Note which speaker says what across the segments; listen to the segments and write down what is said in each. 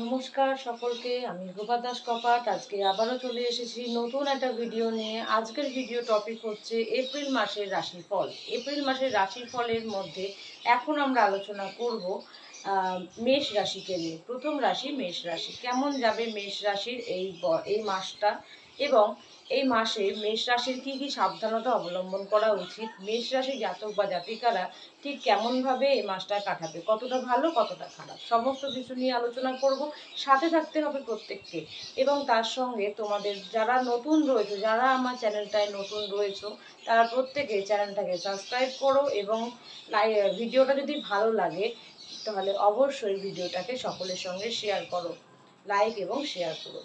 Speaker 1: নমস্কার সকলকে, আমি রূপা দাস কপাট। আজকে আবারও চলে এসেছি নতুন একটা ভিডিও নিয়ে। আজকের ভিডিও টপিক হচ্ছে এপ্রিল মাসের রাশিফল। এপ্রিল মাসের রাশিফলের মধ্যে এখন আমরা আলোচনা করব মেষ রাশিকে নিয়ে। প্রথম রাশি মেষ রাশি। কেমন যাবে মেষ রাশির এই এই মাসটা? এবং এই মাসে মেষ রাশির কী কী সাবধানতা অবলম্বন করা উচিত? মেষ রাশির জাতক বা জাতিকারা ঠিক কেমনভাবে এই মাসটা কাটাবে? কতটা ভালো, কতটা খারাপ? সমস্ত কিছু নিয়ে আলোচনা করব। সাথে থাকতে হবে প্রত্যেককে। এবং তার সঙ্গে তোমাদের যারা নতুন রয়েছে, যারা আমার চ্যানেলটায় নতুন রয়েছে, তারা প্রত্যেকে চ্যানেলটাকে সাবস্ক্রাইব করো এবং লাই, ভিডিওটা যদি ভালো লাগে, তাহলে অবশ্যই ভিডিওটাকে সকলের সঙ্গে শেয়ার করো। লাইক এবং শেয়ার করো।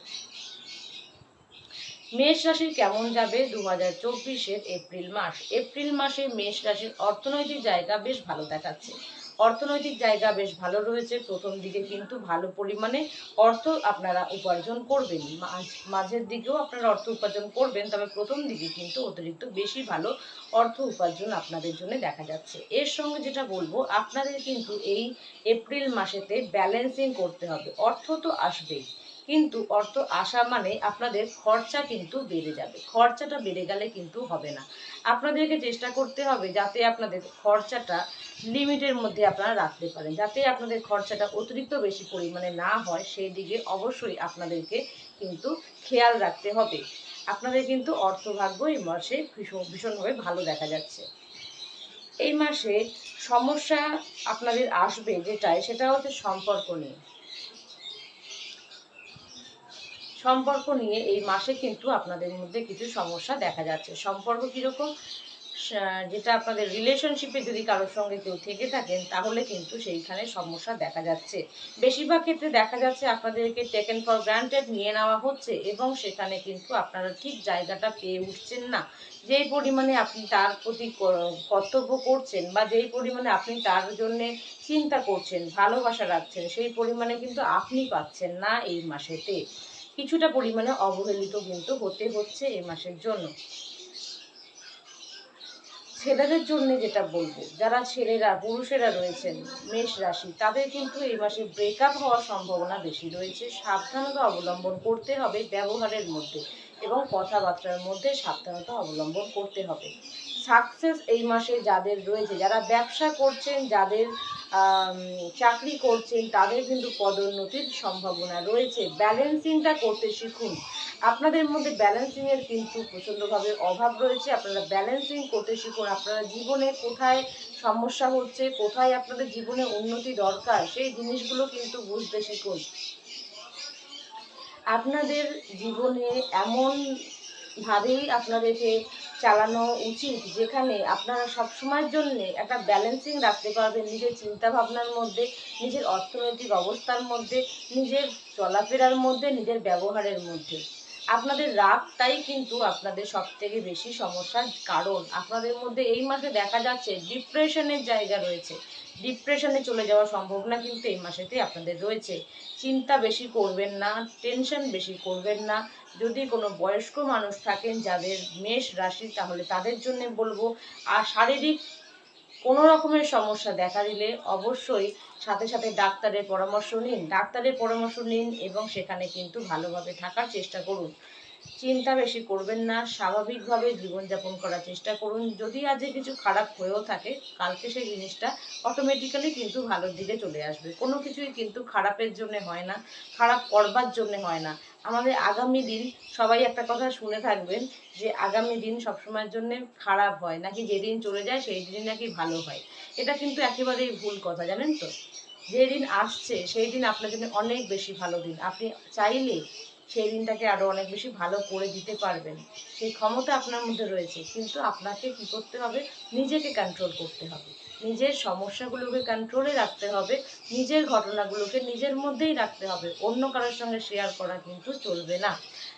Speaker 1: মেষ রাশির কেমন যাবে? দু হাজার চব্বিশের এপ্রিল মাস। এপ্রিল মাসে মেষ রাশির অর্থনৈতিক জায়গা বেশ ভালো দেখাচ্ছে। অর্থনৈতিক জায়গা বেশ ভালো রয়েছে। প্রথম দিকে কিন্তু ভালো পরিমাণে অর্থ আপনারা উপার্জন করবেন মাঝ- মাঝের দিকেও আপনারা অর্থ উপার্জন করবেন, তবে প্রথম দিকে কিন্তু অতিরিক্ত বেশি ভালো অর্থ উপার্জন আপনাদের জন্য দেখা যাচ্ছে। এর সঙ্গে যেটা বলব, আপনাদের কিন্তু এই এপ্রিল মাসেতে ব্যালেন্সিং করতে হবে। অর্থ তো আসবেই। কিন্তু অর্থ আসা মানে আপনাদের খরচা কিন্তু বেড়ে যাবে। খরচাটা বেড়ে গেলে কিন্তু হবে না। আপনাদেরকে চেষ্টা করতে হবে যাতে আপনাদের খরচাটা লিমিটের মধ্যে আপনারা রাখতে পারেন। যাতে আপনাদের খরচাটা অতিরিক্ত বেশি পরিমাণে না হয়, সেই দিকে অবশ্যই আপনাদেরকে কিন্তু খেয়াল রাখতে হবে। আপনাদের কিন্তু অর্থভাগ্য এই মাসে ভীষণ, ভীষণভাবে ভালো দেখা যাচ্ছে। এই মাসে সমস্যা আপনাদের আসবে যেটাই, সেটা হচ্ছে সম্পর্ক নিয়ে। সম্পর্ক নিয়ে এই মাসে কিন্তু আপনাদের মধ্যে কিছু সমস্যা দেখা যাচ্ছে। সম্পর্ক কীরকম? যেটা আপনাদের রিলেশনশিপে যদি কারোর সঙ্গে কেউ থেকে থাকেন, তাহলে কিন্তু সেইখানে সমস্যা দেখা যাচ্ছে। বেশিরভাগ ক্ষেত্রে দেখা যাচ্ছে আপনাদেরকে টেকেন ফর গ্রান্টেড নিয়ে নেওয়া হচ্ছে এবং সেখানে কিন্তু আপনারা ঠিক জায়গাটা পেয়ে উঠছেন না। যেই পরিমাণে আপনি তার প্রতি কর্তব্য করছেন বা যেই পরিমাণে আপনি তার জন্যে চিন্তা করছেন, ভালোবাসা রাখছেন, সেই পরিমাণে কিন্তু আপনি পাচ্ছেন না এই মাসেতে। কিছুটা পরিমাণে অবহেলিত কিন্তু হতে হচ্ছে এই মাসের জন্য। ছেলেদের জন্য যেটা বলব, যারা ছেলেরা, পুরুষেরা রয়েছেন, মেষ রাশি, তাদের কিন্তু এই মাসে ব্রেকআপ হওয়ার সম্ভাবনা বেশি রয়েছে। সাবধানতা অবলম্বন করতে হবে ব্যবহারের মধ্যে এবং কথাবার্তার মধ্যে সাবধানতা অবলম্বন করতে হবে। সাকসেস এই মাসে যাদের রয়েছে, যারা ব্যবসা করছেন, যাদের চাকরি করছেন, তাদের কিন্তু পদোন্নতির সম্ভাবনা রয়েছে। ব্যালেন্সিংটা করতে শিখুন। আপনাদের মধ্যে ব্যালেন্সিংয়ের কিন্তু প্রচণ্ডভাবে অভাব রয়েছে। আপনারা ব্যালেন্সিং করতে শিখুন। আপনারা জীবনে কোথায় সমস্যা হচ্ছে, কোথায় আপনাদের জীবনে উন্নতি দরকার, সেই জিনিসগুলো কিন্তু বুঝতে শিখুন। আপনাদের জীবনে এমন ভাবেই আপনাদেরকে চালানো উচিত, যেখানে আপনারা সবসময়ের জন্য একটা ব্যালেন্সিং রাখতে পারবেন নিজের চিন্তা ভাবনার মধ্যে, নিজের অর্থনৈতিক অবস্থার মধ্যে, নিজের চলাফেরার মধ্যে, নিজের ব্যবহারের মধ্যে। আপনাদের রাগটাই কিন্তু আপনাদের সব থেকে বেশি সমস্যার কারণ। আপনাদের মধ্যে এই মাসে দেখা যাচ্ছে ডিপ্রেশনের জায়গা রয়েছে। ডিপ্রেশনে চলে যাওয়ার সম্ভাবনা কিন্তু এই মাসেতে আপনাদের রয়েছে। চিন্তা বেশি করবেন না টেনশন বেশি করবেন না। যদি কোনো বয়স্ক মানুষ থাকেন যাদের মেষ রাশি, তাহলে তাদের জন্য বলব, আর শারীরিক কোনো রকমের সমস্যা দেখা দিলে অবশ্যই সাথে সাথে ডাক্তারের পরামর্শ নিন। ডাক্তারের পরামর্শ নিন এবং সেখানে কিন্তু ভালোভাবে থাকার চেষ্টা করুন। চিন্তা বেশি করবেন না, স্বাভাবিকভাবে জীবনযাপন করার চেষ্টা করুন। যদি আজকে কিছু খারাপ হয়েও থাকে, কালকে সেই জিনিসটা অটোমেটিক্যালি কিন্তু ভালোর দিকে চলে আসবে। কোনো কিছুই কিন্তু খারাপের জন্য হয় না, খারাপ করবার জন্য হয় না। আমাদের আগামী দিন সবাই একটা কথা শুনে থাকবেন যে আগামী দিন সবসময়ের জন্য খারাপ হয়, নাকি যেদিন চলে যায় সেই দিন নাকি ভালো হয়। এটা কিন্তু একেবারেই ভুল কথা, জানেন তো? যেদিন আসছে, সেই দিন আপনার জন্য অনেক বেশি ভালো দিন। আপনি চাইলে সেই দিনটাকে আরও অনেক বেশি ভালো করে দিতে পারবেন। সেই ক্ষমতা আপনার মধ্যে রয়েছে, কিন্তু আপনাকে কি করতে হবে? নিজেকে কন্ট্রোল করতে হবে। নিজের সমস্যাগুলোকে কন্ট্রোলে রাখতে হবে, নিজের ঘটনাগুলোকে নিজের মধ্যেই রাখতে হবে। অন্য কারোর সঙ্গে শেয়ার করা কিন্তু চলবে না।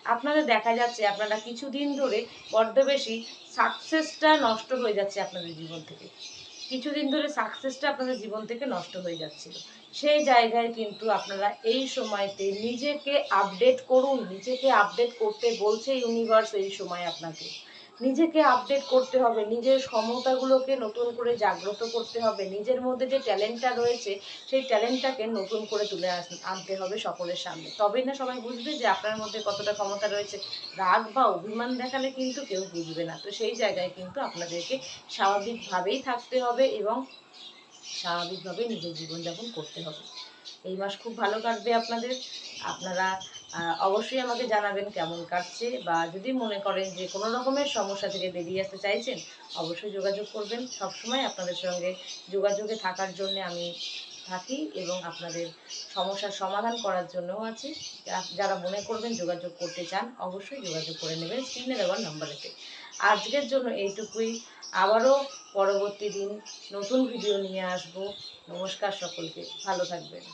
Speaker 1: আপনাদের দেখা যাচ্ছে, আপনারা কিছুদিন ধরে বড্ড বেশি সাকসেসটা নষ্ট হয়ে যাচ্ছে আপনাদের জীবন থেকে। কিছুদিন ধরে সাকসেসটা আপনাদের জীবন থেকে নষ্ট হয়ে যাচ্ছিল। সেই জায়গায় কিন্তু আপনারা এই সময়তে নিজেকে আপডেট করুন, নিজেকে আপডেট করতে বলছে ইউনিভার্স এই সময় আপনাকে। নিজেকে আপডেট করতে হবে, নিজের ক্ষমতাগুলোকে নতুন করে জাগ্রত করতে হবে, নিজের মধ্যে যে ট্যালেন্টটা রয়েছে, সেই ট্যালেন্টটাকে নতুন করে তুলে আনতে হবে সকলের সামনে। তবেই না সবাই বুঝবে যে আপনার মধ্যে কতটা ক্ষমতা রয়েছে। রাগ বা অভিমান দেখালে কিন্তু কেউ বুঝবে না। তো সেই জায়গায় কিন্তু আপনাদেরকে স্বাভাবিকভাবেই থাকতে হবে এবং স্বাভাবিকভাবে নিজের জীবনযাপন করতে হবে। এই মাস খুব ভালো কাটবে আপনাদের। আপনারা অবশ্যই আমাকে জানাবেন কেমন কাটছে বা যদি মনে করেন যে কোনো রকমের সমস্যা থেকে বেরিয়ে আসতে চাইছেন, অবশ্যই যোগাযোগ করবেন। সবসময় আপনাদের সঙ্গে যোগাযোগে থাকার জন্য আমি থাকি এবং আপনাদের সমস্যার সমাধান করার জন্যও আছি। যারা মনে করবেন যোগাযোগ করতে চান, অবশ্যই যোগাযোগ করে নেবেন স্ক্রিনে দেওয়ার নাম্বারেতে। আজকের জন্য এইটুকুই। আবারও পরবর্তী দিন নতুন ভিডিও নিয়ে আসব। নমস্কার সকলকে। ভালো থাকবেন।